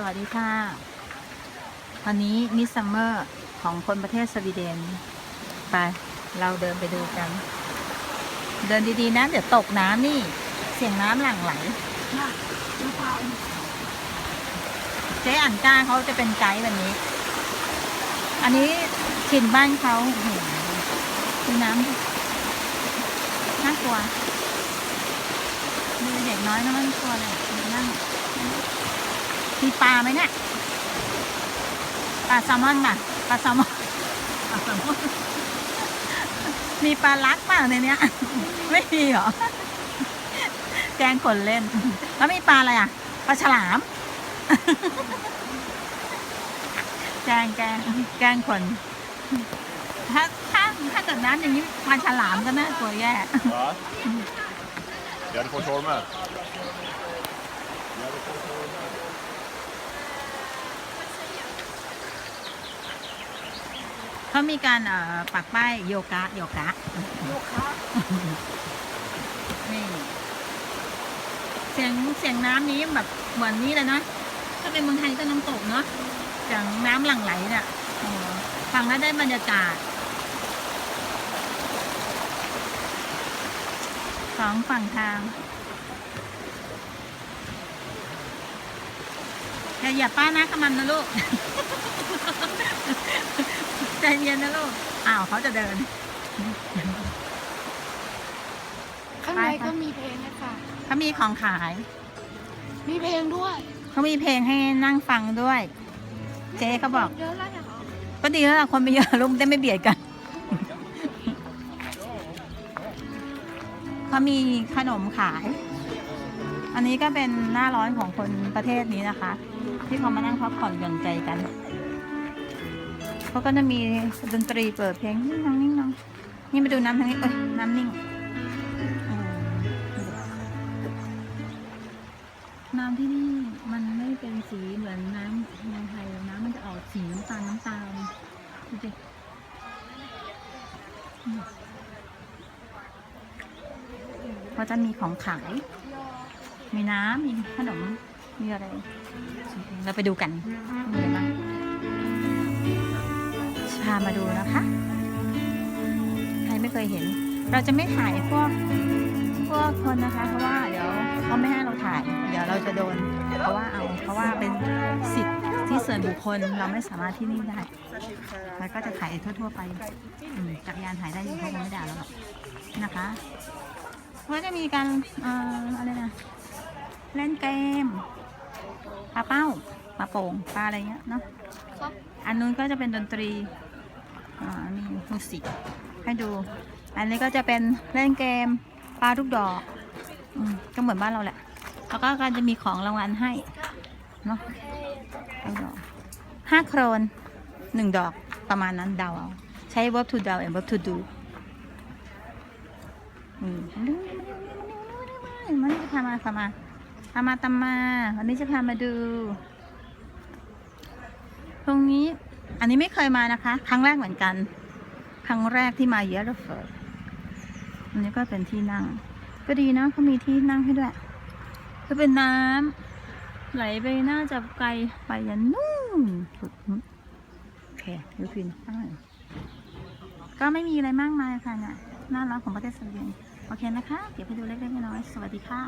สวัสดีค่ะวันนี้มิสซัมเมอร์ของคนประเทศสวีเดน ไป เราเดินไปดูกัน เดินดีๆนะ เดี๋ยวตกน้ำนี่ เสียงน้ำหลั่งไหล เจ๊อ่านก้าเขาจะเป็นไกด์วันนี้ อันนี้ถิ่นบ้านเขาโอ้โหดูน้ำน่ากลัวดูเด็กน้อยนะมันกลัวเลยนั่ง มีปลาไหมเนี่ยปลาแซลมอนป่ะปลาแซลมอนปลาแซลมอนมีปลาลักเปล่าในเนี้ย ไม่มีเหรอแกงขนเล่น แล้วมีปลาอะไรอะปลาฉลาม แกงแกงแกงขนถ้าถ้าถ้าเกิดน้ำอย่างนี้ปลาฉลามก็น่ากลัวแย่ Va? Ja, du får tormar. เขามีการเอ่อปักป้ายโยคะโยคะ โยคะนี่ เสียงเสียงน้ำนี้แบบเหมือนนี้เลยนะถ้าเป็นเมืองไทยก็น้ำตกเนาะเสียงน้ำหลั่งไหลเนี่ยโอ้โหฟังแล้วได้บรรยากาศสองฝั่งทางอย่าเหยียบป้านะขมันนะลูก ใจเย็นนะลูก อ้าวเขาจะเดิน ข้างในไปค่ะก็มีเพลงนะคะเขามีของขาย มีเพลงด้วยเขามีเพลงให้นั่งฟังด้วย เจ๊เขาบอก เยอะแล้วเหรอก็ดีแล้วล่ะคนไม่เยอะลุงได้ไม่เบียดกัน เขามีขนมขาย อันนี้ก็เป็นหน้าร้อนของคนประเทศนี้นะคะ ที่เขามานั่งพักผ่อนหย่อนใจกัน เขาก็จะมีดนตรีเปิดเพลงนิ่งนองนิ่งนองนี่มาดูน้ำทางนี้เอ้ยน้ำนิ่งน้ำที่นี่มันไม่เป็นสีเหมือนน้ำเมืองไทยน้ำมันจะออกสีน้ำตาลน้ำตาลดูสิอืมเขาจะมีของขาย มีน้ำมีขนม มีอะไร เราไปดูกันมีอะไรบ้าง พามาดูนะคะ ใครไม่เคยเห็น เราจะไม่ถ่ายพวกพวกคนนะคะ เพราะว่าเดี๋ยวเขาไม่ให้เราถ่าย เดี๋ยวเราจะโดน เพราะว่าเอา เพราะว่าเป็นสิทธิ์ที่ส่วนบุคคลเราไม่สามารถที่นี่ได้แล้วก็จะถ่ายทั่ว ๆ ไปอืมจักรยานถ่ายได้อยู่เขาคงไม่ด่าเราหรอกนะคะก็จะมีการเอ่ออะไรนะ เล่นเกมปลาเป้าปลาโป่งปลาอะไรเงี้ยเนาะครับอันนู้นก็จะเป็นดนตรีอ่า มิวสิกให้ดู อันนี้ก็จะเป็นเล่นเกมปลาลูกดอกอก็เหมือนบ้านเราแหละ แล้วก็การจะมีของรางวัลให้เนาะห้าโครนหนึ่งดอกประมาณนั้นเดาเอา ใช้ verb to เดา and verb to do มันจะพามาพามาพามาตามา วันนี้จะพามาดู ตรงนี้ อันนี้ไม่เคยมานะคะ ครั้งแรกเหมือนกัน ครั้งแรกที่มาเยอรเฟิร์อันนี้ก็เป็นที่นั่ง ก็ดีนะเขามีที่นั่งให้ด้วยก็เป็นน้ำไหลไปน่าจะไกลไปยันนู่นสุดโอเคดูพินข้างหลังก็ไม่มีอะไรมากมายค่ะเนี่ยน่ารักของประเทศสวีเดนโอเคนะคะ เดี๋ยวไปดูเล็กๆน้อยๆสวัสดีค่ะ